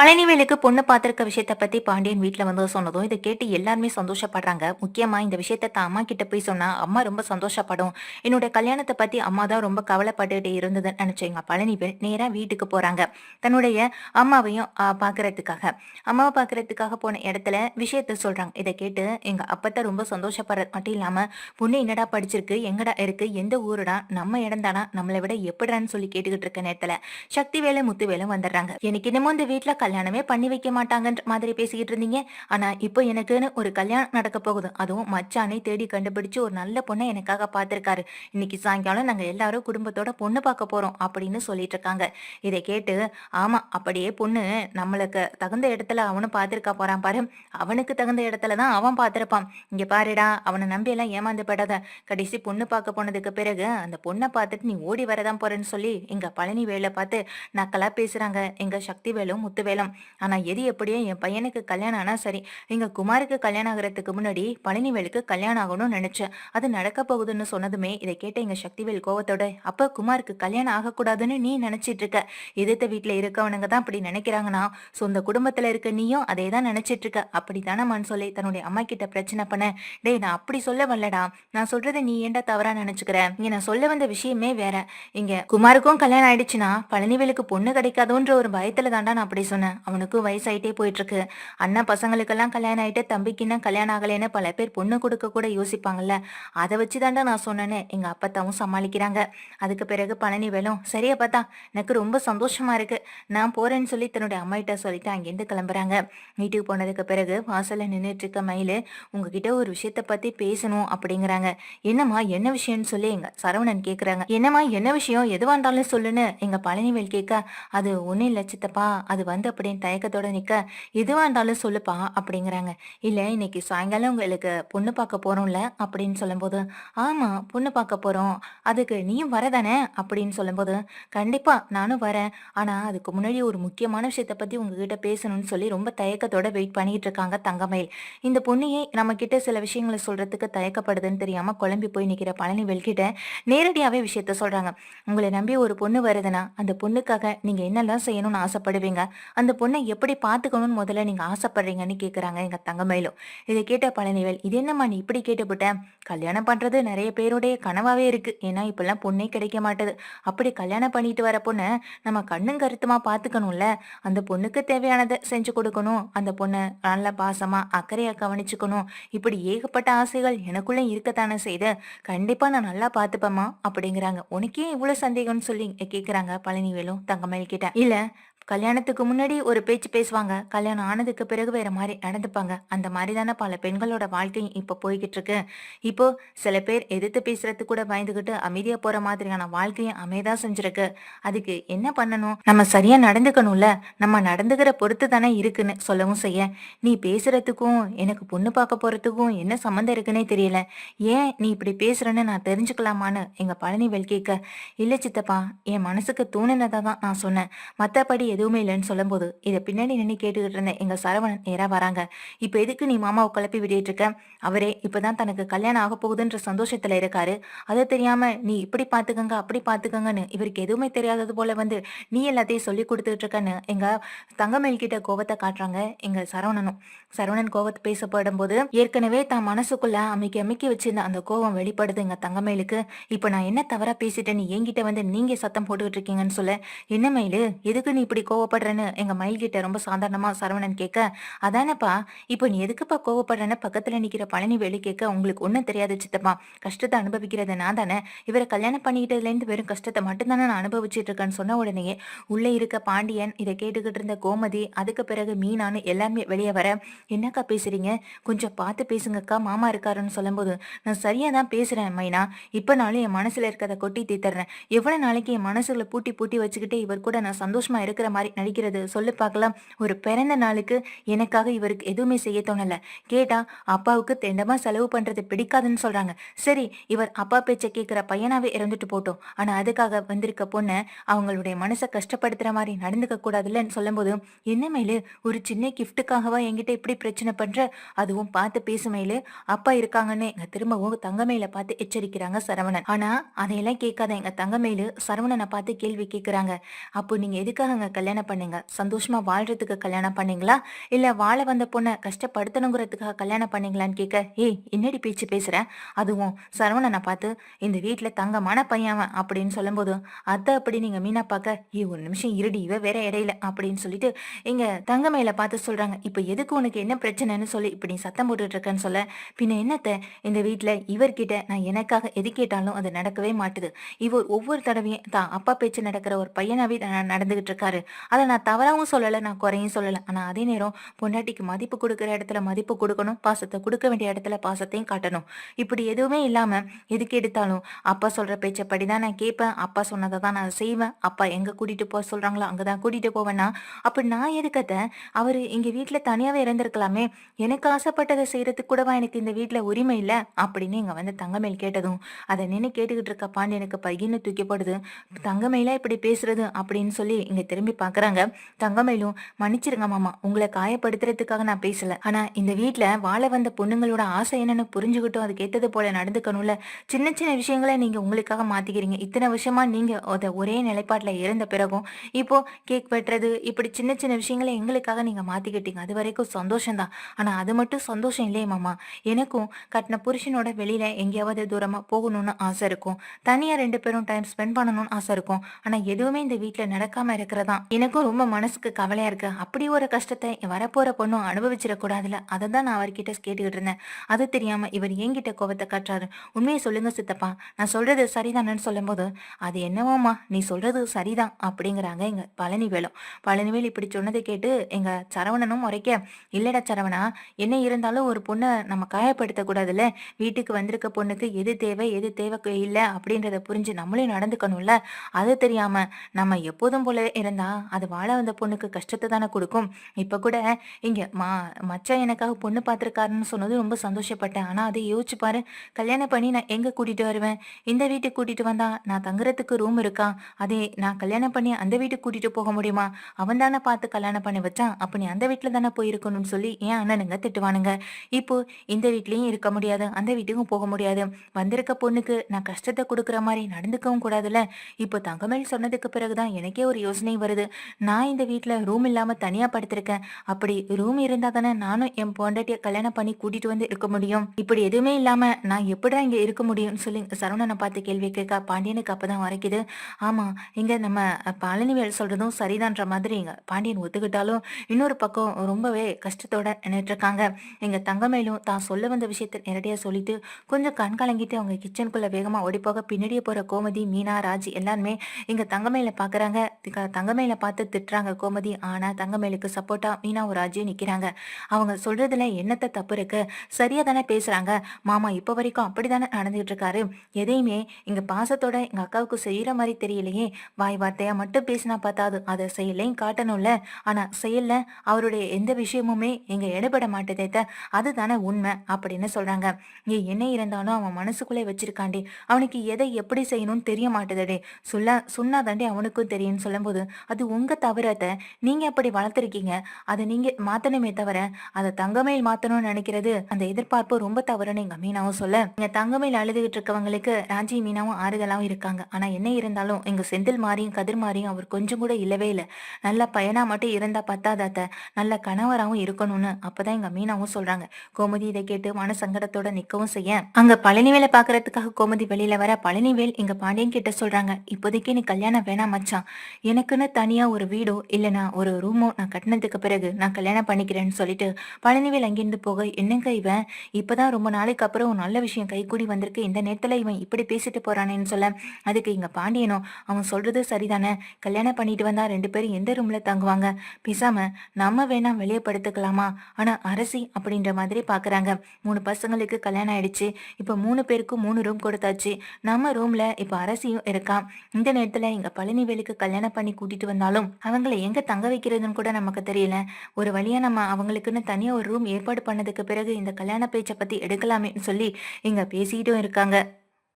பழனிவேலுக்கு பொண்ணு பார்த்திருக்க விஷயத்த பத்தி பாண்டியன் வீட்டில் வந்து சொன்னதும் இதை கேட்டு எல்லாருமே சந்தோஷப்படுறாங்க. முக்கியமா இந்த விஷயத்த தான் அம்மா கிட்ட போய் சொன்னா அம்மா ரொம்ப சந்தோஷப்படும். என்னோட கல்யாணத்தை பத்தி அம்மா தான் ரொம்ப கவலைப்பட்டுட்டு இருந்ததுன்னு நினைச்சீங்க பழனிவேல் நேரா வீட்டுக்கு போறாங்க. தன்னுடைய அம்மாவையும் பாக்குறதுக்காக. அம்மாவை பாக்குறதுக்காக போன இடத்துல விஷயத்த சொல்றாங்க. இதை கேட்டு எங்க அப்பத்த ரொம்ப சந்தோஷப்படுறது மட்டும் இல்லாம பொண்ணு என்னடா படிச்சிருக்கு? எங்கடா இருக்கு? எந்த ஊருடா? நம்ம இடம் தானா? நம்மளை விட எப்படான்னு சொல்லி கேட்டுக்கிட்டு இருக்க நேரத்துல முத்து வேலை வந்துடுறாங்க. எனக்கு இன்னமும் இந்த வீட்டுல கல்யாணமே பண்ணி வைக்க மாட்டாங்கன்ற மாதிரி பேசிக்கிட்டு இருந்தீங்க. ஆனா இப்போ எனக்குன்னு ஒரு கல்யாணம் நடக்க போகுது. அதுவும் மச்சானை தேடி கண்டுபிடிச்சு ஒரு நல்ல பொண்ணை எனக்காக பார்த்திருக்காரு. இன்னைக்கு சாயங்காலம் நாங்க எல்லாரும் குடும்பத்தோட பொண்ணு பார்க்க போறோம் அப்படின்னு சொல்லிட்டு இருக்காங்க. இதை கேட்டு ஆமா அப்படியே பொண்ணு நம்மளுக்கு தகுந்த இடத்துல அவனும் பார்த்திருக்கா போறான் பாரு. அவனுக்கு தகுந்த இடத்துல தான் அவன் பார்த்திருப்பான். இங்க பாருடா அவனை நம்பி எல்லாம் ஏமாந்து படாத கடைசி பொண்ணு பார்க்க போனதுக்கு பிறகு அந்த பொண்ணை பார்த்துட்டு நீ ஓடி வரதான் போறேன்னு சொல்லி எங்க பழனி வேலை பார்த்து நக்கலா பேசுறாங்க. எங்க சக்தி வேலும் முத்து வேலும் ஆனா எது எப்படியோ என் பையனுக்கு கல்யாணம் ஆனா சரி எங்க குமாருக்கு கல்யாணம் ஆகிறதுக்கு முன்னாடி பழனிவேலுக்கு கல்யாணம் ஆகணும்னு நினைச்சேன். அது நடக்க போகுதுன்னு சொன்னதுமே இதை கேட்ட எங்க சக்திவேல் கோவத்தோட அப்ப குமாருக்கு கல்யாணம் ஆகக்கூடாதுன்னு நீ நினைச்சிட்டு இருக்க. எதிர்த்த வீட்டுல இருக்கவனுங்க தான் அப்படி நினைக்கிறாங்கன்னா சொந்த குடும்பத்துல இருக்க நீயும் அதே தான் நினைச்சிட்டு இருக்க. அப்படித்தானமான்னு சொல்லி தன்னுடைய அம்மா கிட்ட பிரச்சனை பண்ண டேய் நான் அப்படி சொல்ல வரலடா. நான் சொல்றதை நீ ஏன்டா தவறா நினைச்சுக்கிற? இங்க நான் சொல்ல வந்த விஷயமே வேற. இங்க குமாருக்கும் கல்யாணம் ஆயிடுச்சுன்னா பழனிவேலுக்கு பொண்ணு கிடைக்காதோன்ற ஒரு பயத்துல தாண்டா நான் அப்படி சொன்னேன். அவனுக்கும் வயசாயிட்டே போயிட்டு இருக்கு அண்ணன் பசங்களுக்கெல்லாம் கல்யாணம் ஆயிட்டு தம்பிக்குன்னா கல்யாணம் ஆகலைன்னு பல பேர் பொண்ணு கொடுக்க கூட யோசிப்பாங்கல்ல. அதை வச்சு தாண்டா நான் சொன்னேன்னு எங்க அப்பத்தாவும் சமாளிக்கிறாங்க. அதுக்கு பிறகு பழனி வேலும் சரியா பார்த்தா எனக்கு ரொம்ப சந்தோஷமா இருக்கு. நான் போறேன்னு சொல்லி தன்னுடைய அம்மாயிட்ட சொல்லிட்டு அங்கேருந்து கிளம்புறாங்க. வீட்டுக்கு போனதுக்கு பிறகு வாசல்ல நின்றுட்டு இருக்க மயிலு உங்ககிட்ட ஒரு விஷயத்த பத்தி பேசணும் அப்படிங்கிறாங்க. என்னம்மா என்ன விஷயம்னு சொல்லி எங்க சரவணன் கேக்குறாங்க. என்னம்மா என்ன விஷயம்? எதுவா இருந்தாலும் சொல்லுன்னு. எங்க பழனிவேல் கேட்க அது ஒன்றும் இல்ல சித்தப்பா. அது வந்து அப்படின்னு தயக்கத்தோட நிக்க எதுவா இருந்தாலும் சொல்லுப்பா அப்படிங்கிறாங்க. இல்ல இன்னைக்கு சாயங்காலம் உங்களுக்கு பொண்ணு பார்க்க போறோம்ல அப்படின்னு சொல்லும்போது ஆமா பொண்ணு பார்க்க போறோம். அதுக்கு நீயும் வரதானே? அப்படின்னு சொல்லும்போது கண்டிப்பா நானும் வரேன். ஆனா அதுக்கு முன்னாடி ஒரு முக்கியமான விஷயத்தை பத்தி உங்ககிட்ட பேசணும்னு சொல்லி ரொம்ப தயக்கத்தோட வெயிட் பண்ணிட்டு இருக்காங்க தங்கமயில். இந்த பொண்ணையே நம்ம கிட்ட சில விஷயங்களை சொல்றதுக்கு தயக்கப்படுதுன்னு தெரியாம குழம்பி போய் நிக்கிற பழனி கிட்ட நேரடியாவே விஷயத்த சொல்றாங்க. உங்களை நம்பி ஒரு பொண்ணு வருதுன்னா அந்த பொண்ணுக்காக நீங்க என்னெல்லாம் செய்யணும்னு ஆசைப்படுவீங்க? அந்த பொண்ணை எப்படி பார்த்துக்கணும்னு முதல்ல நீங்க ஆசைப்படுறீங்கன்னு கேட்குறாங்க எங்க தங்கமயிலும் இதை கேட்ட பழனிவேல் இது என்னம்மா நீ இப்படி கேட்டுவிட்ட கல்யாணம் பண்றது நிறைய பேருடைய கனவாவே இருக்கு. ஏன்னா இப்பெல்லாம் பொண்ணே கிடைக்க மாட்டுது. அப்படி கல்யாணம் பண்ணிட்டு வர பொண்ணை நம்ம கண்ணும் கருத்துமா பார்த்துக்கணும்ல? அந்த பொண்ணுக்கு தேவையானதை செஞ்சு கொடுக்கணும். அந்த பொண்ணை நல்ல பாசமா அக்கறையா கவனிச்சுக்கணும். இப்படி ஏகப்பட்ட ஆசைகள் எனக்குள்ள இருக்கத்தானே செய்து கண்டிப்பா நான் நல்லா பார்த்துப்பேம்மா அப்படிங்கிறாங்க. உனக்கே இவ்வளவு சந்தேகம்னு சொல்லி கேக்குறாங்க பழனிவேலும் தங்கமயில் கிட்ட இல்ல கல்யாணத்துக்கு முன்னாடி ஒரு பேச்சு பேசுவாங்க. கல்யாணம் ஆனதுக்கு பிறகு வேற மாதிரி நடந்துப்பாங்க. அந்த மாதிரி தானே பல பெண்களோட வாழ்க்கையும் இப்போ போய்கிட்டு இருக்கு. இப்போ சில பேர் எதிர்த்து பேசுறது கூட பயந்துகிட்டு அமைதியா போற மாதிரியான வாழ்க்கையும் அமைதா செஞ்சிருக்கு. அதுக்கு என்ன பண்ணணும்? நம்ம சரியா நடந்துக்கணும்ல. நம்ம நடந்துக்கிற பொறுத்து தானே இருக்குன்னு சொல்லவும் செய்ய. நீ பேசுறதுக்கும் எனக்கு பொண்ணு பார்க்க போறதுக்கும் என்ன சம்மந்தம் இருக்குன்னே தெரியல. ஏன் நீ இப்படி பேசுறன்னு நான் தெரிஞ்சுக்கலாமான்னு எங்க பழனிவேல் கேட்க இல்ல சித்தப்பா என் மனசுக்கு தோணுனதை தான் நான் சொன்னேன். மத்தபடி எதுவுமே இல்லைன்னு சொல்லும்போது இதை பின்னாடி நின்று கேட்டுக்கிட்டு இருந்த எங்க சரவணன் நேராக வராங்க. இப்போ எதுக்கு நீ மாமாவை கிளப்பி விட்டுட்டு இருக்க? அவரே இப்போதான் தனக்கு கல்யாணம் ஆக போகுதுன்ற சந்தோஷத்துல இருக்காரு. அதை தெரியாம நீ இப்படி பாத்துக்கங்க அப்படி பாத்துக்கங்கன்னு இவருக்கு எதுவுமே தெரியாதது போல வந்து நீ எல்லாத்தையும் சொல்லி கொடுத்துட்டு இருக்கன்னு எங்க தங்கமேல் கிட்ட கோவத்தை காட்டுறாங்க எங்க சரவணனும். சரவணன் கோவத்தை பேசப்படும் போது ஏற்கனவே தான் மனசுக்குள்ள அமைக்கி அமைக்கி வச்சிருந்த அந்த கோவம் வெளிப்படுது எங்க தங்கமேலுக்கு இப்ப நான் என்ன தவறா பேசிட்டேன்னு நீ என்கிட்ட வந்து நீங்க சத்தம் போட்டுக்கிட்டு இருக்கீங்கன்னு சொல்ல என்ன மயிலு எதுக்கு நீ இப்படி கோவப்படுறேன்னு எங்க மயில் கிட்ட ரொம்ப சாதாரணமா சரவணன் கேட்க அதானப்பா இப்போ நீ எதுக்குப்பா கோவப்படுறேன்னு பக்கத்துல நிக்கிற பழனி வேலு கேட்க உங்களுக்கு ஒண்ணும் தெரியாது சித்தப்பா. கஷ்டத்தை அனுபவிக்கிறது நான் தானே. இவரை கல்யாணம் பண்ணிக்கிட்டதுல இருந்து வெறும் கஷ்டத்தை மட்டும்தானே நான் அனுபவிச்சுட்டு இருக்கேன்னு சொன்ன உடனேயே உள்ளே இருக்க பாண்டியன் இதை கேட்டுக்கிட்டு இருந்த கோமதி அதுக்கு பிறகு மீனான்னு எல்லாருமே வெளியே வர என்னக்கா பேசுறீங்க? கொஞ்சம் பார்த்து பேசுங்கக்கா மாமா இருக்காருன்னு சொல்லும்போது நான் சரியா தான் பேசுறேன் மைனா. இப்போ நாளும் என் மனசுல இருக்கிறத கொட்டி தீத்துறேன் எவ்வளவு நாளைக்கு என் மனசுல பூட்டி பூட்டி வச்சுக்கிட்டே இவர் கூட நான் சந்தோஷமா இருக்கிற மாதிரி நடிக்கிறது. சொல்லு பார்க்கலாம். ஒரு பிறந்த நாளுக்கு எனக்காக இவருக்கு எதுவுமே செய்ய தோணல. கேட்டா அப்பாவுக்கு தெண்டமா செலவு பண்றது பிடிக்காதுன்னு சொல்றாங்க. சரி இவர் அப்பா பேச்சை கேட்கிற பையனாவே இறந்துட்டு போட்டோம். ஆனா அதுக்காக வந்திருக்க பொண்ணை அவங்களுடைய மனசை கஷ்டப்படுத்துற மாதிரி நடந்துக்க கூடாதுல்லன்னு சொல்லும்போது என்ன மேலு? ஒரு சின்ன கிஃப்ட்டுக்காகவா என்கிட்ட இப்படி பிரச்சனை பண்ற? அதுவும் பார்த்து பேசுமையில அப்பா இருக்காங்கன்னு எங்க திரும்பவும் தங்கமேல பார்த்து எச்சரிக்கிறாங்க சரவணன். ஆனா அதையெல்லாம் கேட்காத எங்க தங்கமேலு சரவணனை பார்த்து கேள்வி கேட்கிறாங்க அப்போ நீங்க எதுக்காக அங்க கல்யாணம் பண்ணுங்க. சந்தோஷமா வாழ்றதுக்கு கல்யாணம் பண்ணீங்களா? இல்ல வாழ வந்த பொண்ணை கஷ்டப்படுத்தணுங்கிறதுக்காக கல்யாணம் பண்ணீங்களான்னு கேட்க ஏய் என்னடி பேச்சு பேசுற? அதுவும் சரவணனை பார்த்து இந்த வீட்டுல தங்கமான பையன் அவன் அப்படின்னு சொல்லும்போது அத்தை அப்படி நீங்க மீனா பார்க்க ஏ ஒரு நிமிஷம் இருடி இவ வேற இடையில அப்படின்னு சொல்லிட்டு இங்க தங்கமையில பார்த்து சொல்றாங்க இப்ப எதுக்கு உனக்கு என்ன பிரச்சனைன்னு சொல்லி இப்படி சத்தம் போட்டுட்டு இருக்கேன்னு சொல்ல. பின்ன என்னத்த இந்த வீட்டுல இவர்கிட்ட நான் எனக்காக எது கேட்டாலும் அது நடக்கவே மாட்டுது. இவர் ஒவ்வொரு தடவையும் தான் அப்பா பேச்சு நடக்கிற ஒரு பையனாவே நடந்துகிட்டு இருக்காரு. அதை நான் தவறாகவும் சொல்லலை நான் குறையும் சொல்லலை. ஆனால் அதே நேரம் பொண்டாட்டிக்கு மதிப்பு கொடுக்குற இடத்துல மதிப்பு கொடுக்கணும். பாசத்தை கொடுக்க வேண்டிய இடத்துல பாசத்தையும் காட்டணும். இப்படி எதுவுமே இல்லாமல் எதுக்கு எடுத்தாலும் அப்பா சொல்கிற பேச்சப்படி தான் நான் கேட்பேன். அப்பா சொன்னதை தான் நான் செய்வேன். அப்பா எங்கே கூட்டிட்டு போக சொல்கிறாங்களோ அங்கே தான் கூட்டிகிட்டு போவேன்னா அப்படி நான் எதுக்கத்த அவர் இங்கே வீட்டில் தனியாகவே இறந்துருக்கலாமே எனக்கு ஆசைப்பட்டதை செய்கிறதுக்கு கூடவா எனக்கு இந்த வீட்டில் உரிமை இல்லை? அப்படின்னு இங்கே வந்து தங்கமேல் கேட்டதும் அதை நின்று கேட்டுக்கிட்டு இருக்க பாண்டியனுக்கு பையன்னு தூக்கி போடுது. இப்படி பேசுறது அப்படின்னு சொல்லி இங்கே திரும்பி பாக்குறாங்க. தங்கமயிலும் மன்னிச்சிருங்க மாமா. உங்களை காயப்படுத்துறதுக்காக நான் பேசல. ஆனா இந்த வீட்டுல வாழ வந்த பொண்ணுங்களோட ஆசை என்னன்னு புரிஞ்சுக்கிட்டும் அதுக்கு ஏத்தது போல நடந்துக்கணும்ல. சின்ன சின்ன விஷயங்களை நீங்க உங்களுக்காக மாத்திக்கிறீங்க. இத்தனை வருஷமா நீங்க அதை ஒரே நிலைப்பாட்டுல இருந்த பிறகும் இப்போ கேக் வெட்டுறது இப்படி சின்ன சின்ன விஷயங்களை எங்களுக்காக நீங்க மாத்திக்கிட்டீங்க. அது வரைக்கும் சந்தோஷம் தான் ஆனா அது மட்டும் சந்தோஷம் இல்லையே மாமா. எனக்கும் கட்டின புருஷனோட வெளியில எங்கேயாவது தூரமா போகணும்னு ஆசை இருக்கும். தனியா ரெண்டு பேரும் டைம் ஸ்பெண்ட் பண்ணணும்னு ஆசை இருக்கும். ஆனா எதுவுமே இந்த வீட்டுல நடக்காம இருக்கிறதா? எனக்கும் ரொம்ப மனசுக்கு கவலையா இருக்கு. அப்படி ஒரு கஷ்டத்தை வரப்போகிற வரப்போற பொண்ணும் அனுபவிச்சிடக்கூடாதுல அதை தான் நான் அவர்கிட்ட கேட்டுக்கிட்டு இருந்தேன். அது தெரியாம இவர் என்கிட்ட கோவத்தை காட்டுறாரு. உண்மையை சொல்லுங்க சித்தப்பா. நான் சொல்றது சரிதானன்னு சொல்லும்போது அது என்னவோம்மா நீ சொல்றது சரிதான் அப்படிங்கிறாங்க எங்க பழனிவேலும் பழனிவேல் இப்படி சொன்னதை கேட்டு எங்க சரவணனும் முறைக்க இல்லடா சரவணா என்ன இருந்தாலும் ஒரு பொண்ணை நம்ம காயப்படுத்தக்கூடாதுல்ல? வீட்டுக்கு வந்திருக்க பொண்ணுக்கு எது தேவை எது தேவை இல்லை அப்படின்றத புரிஞ்சு நம்மளே நடந்துக்கணும்ல? அது தெரியாம நம்ம எப்போதும் போல இருந்தா அது வாழ வந்த பொண்ணுக்கு கஷ்டத்தை தானே கொடுக்கும். இப்ப கூட இங்க மா மச்சான் எனக்காக பொண்ணு பார்த்துருக்காருன்னு சொன்னது ரொம்ப சந்தோஷப்பட்டேன். ஆனா அதை யோசிச்சு பாரு. கல்யாணம் பண்ணி நான் எங்க கூட்டிட்டு வருவேன்? இந்த வீட்டுக்கு கூட்டிட்டு வந்தா நான் தங்குறதுக்கு ரூம் இருக்கா? அதே நான் கல்யாணம் பண்ணி அந்த வீட்டுக்கு கூட்டிட்டு போக முடியுமா? அவன் தானே பார்த்து கல்யாணம் பண்ணி வச்சான். அப்ப நீ அந்த வீட்டுல தானே போயிருக்கணும்னு சொல்லி ஏன் அண்ணனுங்க திட்டுவானுங்க. இப்போ இந்த வீட்லயும் இருக்க முடியாது. அந்த வீட்டுக்கும் போக முடியாது. வந்திருக்க பொண்ணுக்கு நான் கஷ்டத்தை கொடுக்குற மாதிரி நடந்துக்கவும் கூடாதுல்ல. இப்போ தங்கமேல் சொன்னதுக்கு பிறகுதான் எனக்கே ஒரு யோசனை வருது. நான் இந்த வீட்ல ரூம் இல்லாம தனியா படுத்திருக்கேன். அப்படி ரூம் இருந்தால் தானே நானும் என் பொண்டாட்டியை கல்யாணம் பண்ணி கூட்டிட்டு வந்து இருக்க முடியும். இப்படி எதுவுமே இல்லாம நான் எப்படிடா இங்க இருக்க முடியும்னு சொல்லி சரவணனை பார்த்து கேள்வி கேட்க பாண்டியனுக்கு அப்போ தான் வரைக்குது ஆமா இங்க நம்ம பழனிவேல் சொல்றதும் சரிதான்ற மாதிரி இங்கே பாண்டியன் ஒத்துக்கிட்டாலும் இன்னொரு பக்கம் ரொம்பவே கஷ்டத்தோட நின்றுட்டுருக்காங்க இருக்காங்க. எங்க தங்கமேலும் தான் சொல்ல வந்த விஷயத்த நேரடியாக சொல்லிட்டு கொஞ்சம் கண் கலங்கிட்டு அவங்க கிச்சனுக்குள்ளே வேகமாக ஓடி போக பின்னாடியே போற கோமதி மீனா ராஜ் எல்லாருமே இங்கே தங்கமேல பார்க்குறாங்க. தங்கமேல பார்த்து திட்டுறாங்க கோமதி. ஆனா தங்கமேலுக்கு சப்போர்ட்டா மீனாவும் ராஜியும் நிக்கிறாங்க. அவங்க சொல்றதுல என்னத்த தப்பு இருக்கு? சரியா தானே பேசுறாங்க. மாமா இப்ப வரைக்கும் அப்படித்தானே நடந்துகிட்டு இருக்காரு. எதையுமே எங்க பாசத்தோட எங்க அக்காவுக்கு செய்யற மாதிரி தெரியலையே. வாய் வார்த்தையா மட்டும் பேசினா பார்த்தாது அதை செயலையும் காட்டணும்ல. ஆனா செயல்ல அவருடைய எந்த விஷயமுமே எங்க எடுபட மாட்டேதேத்த அதுதானே உண்மை அப்படின்னு சொல்றாங்க. நீ என்ன இருந்தாலும் அவன் மனசுக்குள்ளே வச்சிருக்காண்டி. அவனுக்கு எதை எப்படி செய்யணும்னு தெரிய மாட்டேதடே சொல்ல சொன்னாதாண்டி அவனுக்கும் தெரியும்னு சொல்லும்போது அது உங்க தவறத நீங்க அப்படி வளர்த்துருக்கீங்க? அதை நீங்க மாத்தணுமே தவிர அதை தங்கமேல் மாத்தணும்னு நினைக்கிறது அந்த எதிர்பார்ப்பு ரொம்ப தவறுன்னு எங்க மீனாவும் சொல்ல. இங்க தங்கமேல் அழுதுகிட்டு இருக்கவங்களுக்கு ராஜி மீனாவும் ஆறுதலாவும் இருக்காங்க. ஆனா என்ன இருந்தாலும் எங்க செந்தில் மாறியும் கதிர் மாறியும் அவர் கொஞ்சம் கூட இல்லவே இல்லை. நல்ல பயனா மட்டும் இருந்தா பத்தாதாத்த. நல்ல கணவராகவும் இருக்கணும்னு அப்பதான் எங்க மீனாவும் சொல்றாங்க. கோமதி இதை கேட்டு மன சங்கடத்தோட நிக்கவும் செய்ய. அங்க பழனிவேலை பாக்குறதுக்காக கோமதி வெளியில வர பழனிவேல் எங்க பாண்டியன் கிட்ட சொல்றாங்க இப்போதைக்கு நீ கல்யாணம் வேணாம் மச்சான். எனக்குன்னு தனி தனியா ஒரு வீடோ இல்லைனா ஒரு ரூமோ நான் கட்டினதுக்கு பிறகு நான் கல்யாணம் பண்ணிக்கிறேன்னு சொல்லிட்டு பழனிவேல் அங்கிருந்து போக என்னங்க இவன்? இப்பதான் ரொம்ப நாளைக்கு அப்புறம் ஒரு நல்ல விஷயம் கைகூடி வந்திருக்கு. இந்த நேரத்துல இவன் இப்படி பேசிட்டு போறானேன்னு சொல்ல அதுக்கு இங்க பாண்டியனோ அவன் சொல்றது சரிதானே? கல்யாணம் பண்ணிட்டு வந்தா ரெண்டு பேரும் எந்த ரூம்ல தங்குவாங்க? பேசாம நம்ம வேணா வெளியே படுத்துக்கலாமா? ஆனா அரசி அப்படின்ற மாதிரி பாக்குறாங்க. மூணு பசங்களுக்கு கல்யாணம் ஆயிடுச்சு. இப்ப மூணு பேருக்கும் மூணு ரூம் கொடுத்தாச்சு. நம்ம ரூம்ல இப்ப அரசியும் இருக்கான். இந்த நேரத்துல இங்க பழனிவேலுக்கு கல்யாணம் பண்ணி கூட்டிட்டு இருந்தாலும் அவங்கள எங்க தங்க வைக்கிறதுன்னு கூட நமக்கு தெரியல. ஒரு வழியா நம்ம அவங்களுக்குன்னு தனியா ஒரு ரூம் ஏற்பாடு பண்ணதுக்கு பிறகு இந்த கல்யாண பேச்சை பத்தி எடுக்கலாமேன்னு சொல்லி இங்க பேசிட்டும் இருக்காங்க.